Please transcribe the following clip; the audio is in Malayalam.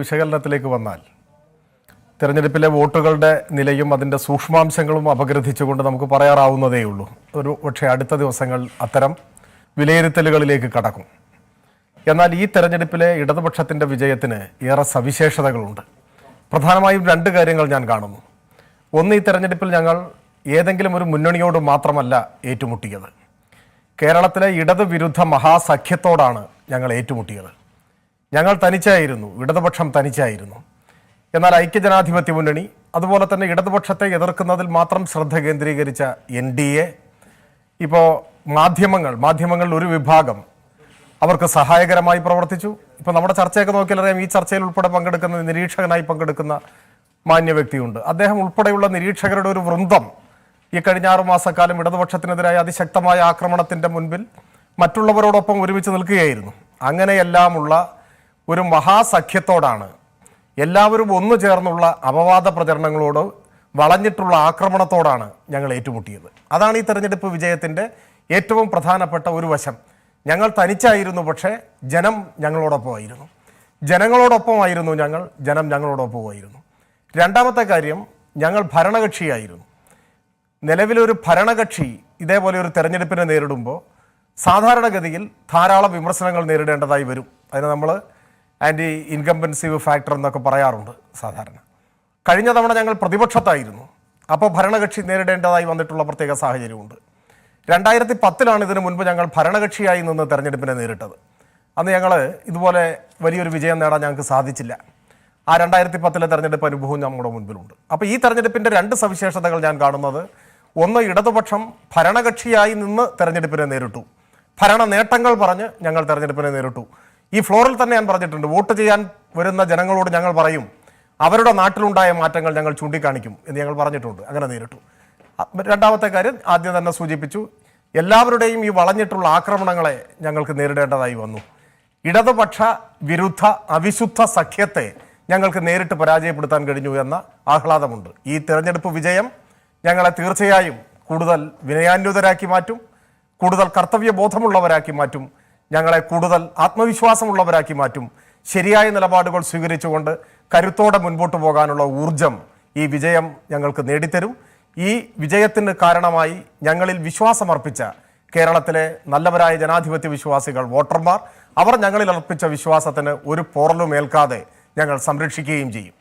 വിശകലനത്തിലേക്ക് വന്നാൽ തിരഞ്ഞെടുപ്പിലെ വോട്ടുകളുടെ നിലയും അതിന്റെ സൂക്ഷ്മാംശങ്ങളും അപഗ്രഥിച്ചുകൊണ്ട് നമുക്ക് പറയാറാവുന്നതേ ഉള്ളൂ. ഒരു പക്ഷേ അടുത്ത ദിവസങ്ങൾ അത്തരം വിലയിരുത്തലുകളിലേക്ക് കടക്കും. എന്നാൽ ഈ തെരഞ്ഞെടുപ്പിലെ ഇടതുപക്ഷത്തിന്റെ വിജയത്തിന് ഏറെ സവിശേഷതകളുണ്ട്. പ്രധാനമായും രണ്ട് കാര്യങ്ങൾ ഞാൻ കാണുന്നു. ഒന്ന് ഈ തെരഞ്ഞെടുപ്പിൽ ഞങ്ങൾ ഏതെങ്കിലും ഒരു മുന്നണിയോട് മാത്രമല്ല ഏറ്റുമുട്ടിയത്. കേരളത്തിലെ ഇടതുവിരുദ്ധ മഹാസഖ്യത്തോടാണ് ഞങ്ങൾ ഏറ്റുമുട്ടിയത്. ഞങ്ങൾ തനിച്ചായിരുന്നു ഇടതുപക്ഷം തനിച്ചായിരുന്നു. എന്നാൽ ഐക്യജനാധിപത്യ മുന്നണി അതുപോലെ തന്നെ ഇടതുപക്ഷത്തെ എതിർക്കുന്നതിൽ മാത്രം ശ്രദ്ധ കേന്ദ്രീകരിച്ച എൻ ഡി എ ഇപ്പോൾ മാധ്യമങ്ങൾ മാധ്യമങ്ങളിൽ ഒരു വിഭാഗം അവർക്ക് സഹായകരമായി പ്രവർത്തിച്ചു. ഇപ്പോൾ നമ്മുടെ ചർച്ചയൊക്കെ നോക്കിയാൽ അറിയാം ഈ ചർച്ചയിൽ ഉൾപ്പെടെ പങ്കെടുക്കുന്ന നിരീക്ഷകനായി പങ്കെടുക്കുന്ന മാന്യ വ്യക്തിയുണ്ട്. അദ്ദേഹം ഉൾപ്പെടെയുള്ള നിരീക്ഷകരുടെ ഒരു വൃന്ദം ഈ കഴിഞ്ഞ ആറു മാസക്കാലം ഇടതുപക്ഷത്തിനെതിരായ അതിശക്തമായ ആക്രമണത്തിന്റെ മുൻപിൽ മറ്റുള്ളവരോടൊപ്പം ഒരുമിച്ച് നിൽക്കുകയായിരുന്നു. അങ്ങനെയെല്ലാമുള്ള ഒരു മഹാസഖ്യത്തോടാണ്. എല്ലാവരും ഒന്നു ചേർന്നുള്ള അപവാദ പ്രചരണങ്ങളോട് വളഞ്ഞിട്ടുള്ള ആക്രമണത്തോടാണ് ഞങ്ങൾ ഏറ്റുമുട്ടിയത്. അതാണ് ഈ തെരഞ്ഞെടുപ്പ് വിജയത്തിന്റെ ഏറ്റവും പ്രധാനപ്പെട്ട ഒരു വശം. ഞങ്ങൾ തനിച്ചായിരുന്നു പക്ഷേ ജനം ഞങ്ങളോടൊപ്പമായിരുന്നു. ജനങ്ങളോടൊപ്പമായിരുന്നു ഞങ്ങൾ ജനം ഞങ്ങളോടൊപ്പമായിരുന്നു. രണ്ടാമത്തെ കാര്യം ഞങ്ങൾ ഭരണകക്ഷിയായിരുന്നു. നിലവിലൊരു ഭരണകക്ഷി ഇതേപോലെ ഒരു തെരഞ്ഞെടുപ്പിനെ നേരിടുമ്പോൾ സാധാരണഗതിയിൽ ധാരാളം വിമർശനങ്ങൾ നേരിടേണ്ടതായി വരും. അതിന് നമ്മൾ ആന്റി ഇൻകംപെൻസീവ് ഫാക്ടർ എന്നൊക്കെ പറയാറുണ്ട് സാധാരണ. കഴിഞ്ഞ തവണ ഞങ്ങൾ പ്രതിപക്ഷത്തായിരുന്നു. അപ്പോൾ ഭരണകക്ഷി നേരിടേണ്ടതായി വന്നിട്ടുള്ള പ്രത്യേക സാഹചര്യമുണ്ട്. രണ്ടായിരത്തി പത്തിലാണ് ഇതിനു മുൻപ് ഞങ്ങൾ ഭരണകക്ഷിയായി നിന്ന് തെരഞ്ഞെടുപ്പിനെ നേരിട്ടത്. അന്ന് ഞങ്ങൾ ഇതുപോലെ വലിയൊരു വിജയം നേടാൻ ഞങ്ങൾക്ക് സാധിച്ചില്ല. ആ രണ്ടായിരത്തി പത്തിലെ തെരഞ്ഞെടുപ്പ് അനുഭവം നമ്മുടെ മുൻപിലുണ്ട്. അപ്പോൾ ഈ തെരഞ്ഞെടുപ്പിന്റെ രണ്ട് സവിശേഷതകൾ ഞാൻ കാണുന്നത് ഒന്ന് ഇടതുപക്ഷം ഭരണകക്ഷിയായി നിന്ന് തെരഞ്ഞെടുപ്പിനെ നേരിട്ടു. ഭരണ നേട്ടങ്ങൾ പറഞ്ഞ് ഞങ്ങൾ തെരഞ്ഞെടുപ്പിനെ നേരിട്ടു. ഈ ഫ്ലോറിൽ തന്നെ ഞാൻ പറഞ്ഞിട്ടുണ്ട് വോട്ട് ചെയ്യാൻ വരുന്ന ജനങ്ങളോട് ഞങ്ങൾ പറയും അവരുടെ നാട്ടിലുണ്ടായ മാറ്റങ്ങൾ ഞങ്ങൾ ചൂണ്ടിക്കാണിക്കും എന്ന് ഞങ്ങൾ പറഞ്ഞിട്ടുണ്ട്. അങ്ങനെ നേരിട്ടു. രണ്ടാമത്തെ കാര്യം ആദ്യം തന്നെ സൂചിപ്പിച്ചു എല്ലാവരുടെയും ഈ വളഞ്ഞിട്ടുള്ള ആക്രമണങ്ങളെ ഞങ്ങൾക്ക് നേരിടേണ്ടതായി വന്നു. ഇടതുപക്ഷ വിരുദ്ധ അവിശുദ്ധ സഖ്യത്തെ ഞങ്ങൾക്ക് നേരിട്ട് പരാജയപ്പെടുത്താൻ കഴിഞ്ഞു എന്ന ആഹ്ലാദമുണ്ട്. ഈ തിരഞ്ഞെടുപ്പ് വിജയം ഞങ്ങളെ തീർച്ചയായും കൂടുതൽ വിനയാന്വിതരാക്കി മാറ്റും കൂടുതൽ കർത്തവ്യബോധമുള്ളവരാക്കി മാറ്റും ഞങ്ങളെ കൂടുതൽ ആത്മവിശ്വാസമുള്ളവരാക്കി മാറ്റും. ശരിയായ നിലപാടുകൾ സ്വീകരിച്ചുകൊണ്ട് കരുത്തോടെ മുൻപോട്ട് പോകാനുള്ള ഊർജം ഈ വിജയം ഞങ്ങൾക്ക് നേടിത്തരും. ഈ വിജയത്തിന് കാരണമായി ഞങ്ങളിൽ വിശ്വാസമർപ്പിച്ച കേരളത്തിലെ നല്ലവരായ ജനാധിപത്യ വിശ്വാസികൾ വോട്ടർമാർ അവർ ഞങ്ങളിൽ അർപ്പിച്ച വിശ്വാസത്തിന് ഒരു പോറലും ഏൽക്കാതെ ഞങ്ങൾ സംരക്ഷിക്കുകയും ചെയ്യും.